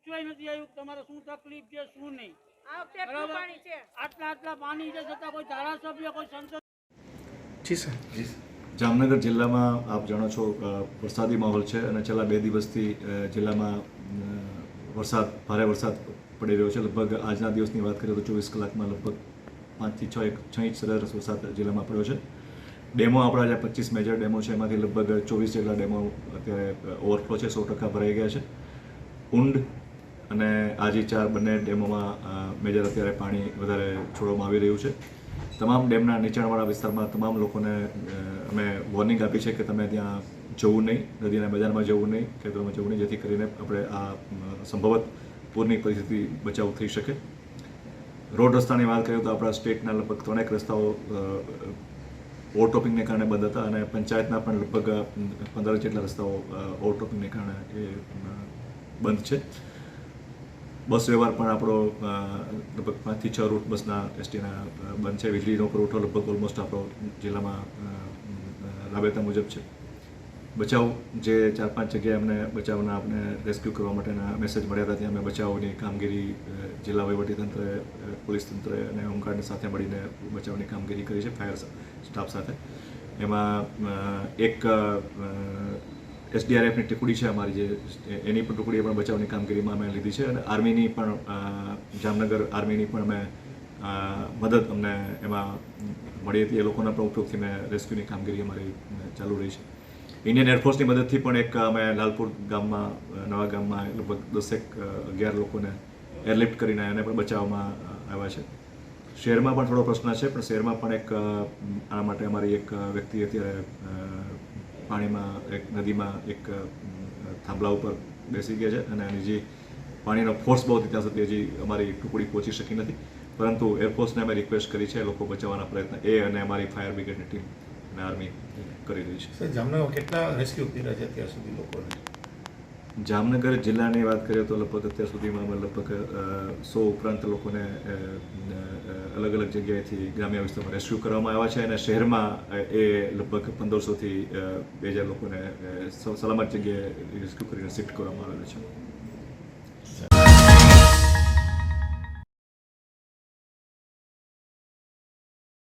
પૂછવાય નથી આવ્યું તમારે શું તકલીફ છે શું નહીં? આ વખતે એટલું બરાબર. પાણી છે. આટલા આટલા પાણી છે છતાં કોઈ ધારાસભ્ય કોઈ સંસદ જી સર. જામનગર જિલ્લામાં આપ જાણો છો વરસાદી માહોલ છે અને છેલ્લા બે દિવસથી જિલ્લામાં વરસાદ ભારે વરસાદ પડી રહ્યો છે. લગભગ આજના દિવસની વાત કરીએ તો ચોવીસ કલાકમાં લગભગ પાંચથી છ એક છ ઇંચ સરેરાશ વરસાદ જિલ્લામાં પડ્યો છે. ડેમો આપણા જે પચીસ મેજર ડેમો છે એમાંથી લગભગ ચોવીસ જેટલા ડેમો અત્યારે ઓવરફ્લો છે સો ટકા ભરાઈ ગયા છે. ઊંડ અને આજે ચાર બંને ડેમોમાં મેજર અત્યારે પાણી વધારે છોડવામાં આવી રહ્યું છે. તમામ ડેમના નીચાણવાળા વિસ્તારમાં તમામ લોકોને અમે વોર્નિંગ આપી છે કે તમે ત્યાં જવું નહીં, નદીના મેદાનમાં જવું નહીં, ખેતરોમાં જવું નહીં, જેથી કરીને આપણે આ સંભવત પૂરની પરિસ્થિતિ બચાવ થઈ શકે. રોડ રસ્તાની વાત કરીએ તો આપણા સ્ટેટના લગભગ ત્રણેક રસ્તાઓ ઓવરટોપિંગને કારણે બંધ હતા અને પંચાયતના પણ લગભગ પંદર જેટલા રસ્તાઓ ઓવરટોપિંગને કારણે એ બંધ છે. બસ વ્યવહાર પણ આપણો લગભગ પાંચથી છ રૂટ બસના એસટીના બંધ છે. વીજળીનો પુરવઠો લગભગ ઓલમોસ્ટ આપણો જિલ્લામાં રાબેતા મુજબ છે. બચાવ, જે ચાર પાંચ જગ્યાએ અમને બચાવના આપણે રેસ્ક્યુ કરવા માટેના મેસેજ મળ્યા હતા, ત્યાં અમે બચાવની કામગીરી જિલ્લા વહીવટીતંત્રે પોલીસ તંત્ર અને હોમગાર્ડને સાથે મળીને બચાવની કામગીરી કરી છે, ફાયર સ્ટાફ સાથે. એમાં એક એસડીઆરએફની ટુકડી છે અમારી જે, એની પણ ટુકડીએ પણ બચાવની કામગીરીમાં અમે લીધી છે અને આર્મીની પણ જામનગર આર્મીની પણ અમે મદદ અમને એમાં મળી હતી. એ લોકોના પણ ઉપયોગથી મેં રેસ્ક્યુની કામગીરી અમારી ચાલુ રહી છે. ઇન્ડિયન એરફોર્સની મદદથી પણ એક અમે લાલપુર ગામમાં, નવા ગામમાં લગભગ દસેક અગિયાર લોકોને એરલિફ્ટ કરીને એને પણ બચાવવામાં આવ્યા છે. શહેરમાં પણ થોડો પ્રશ્ન છે, પણ શહેરમાં પણ એક આના માટે અમારી એક વ્યક્તિ અત્યારે પાણીમાં એક નદીમાં એક થાંભલા ઉપર બેસી ગયા છે અને એની જે પાણીનો ફોર્સ બહુ ત્યાં સુધી હજી અમારી ટુકડી પહોંચી શકી નથી. પરંતુ એરફોર્સને અમે રિક્વેસ્ટ કરી છે લોકો બચાવવાના પ્રયત્ન, એ અને અમારી ફાયર બ્રિગેડની ટીમ અને આર્મી કરી રહી છે. સર, જામનગરમાં કેટલા રેસ્ક્યુ કર્યા છે અત્યાર સુધી લોકોને? જામનગર જિલ્લાની વાત કરીએ તો લગભગ અત્યાર સુધીમાં અમે લગભગ સો ઉપરાંત લોકોને અલગ અલગ જગ્યાએથી ગ્રામ્ય વિસ્તારમાં રેસ્ક્યુ કરવામાં આવ્યા છે અને શહેરમાં એ લગભગ પંદરસોથી બે હજાર લોકોને સલામત જગ્યાએ રેસ્ક્યુ કરીને શિફ્ટ કરવામાં આવેલા છે.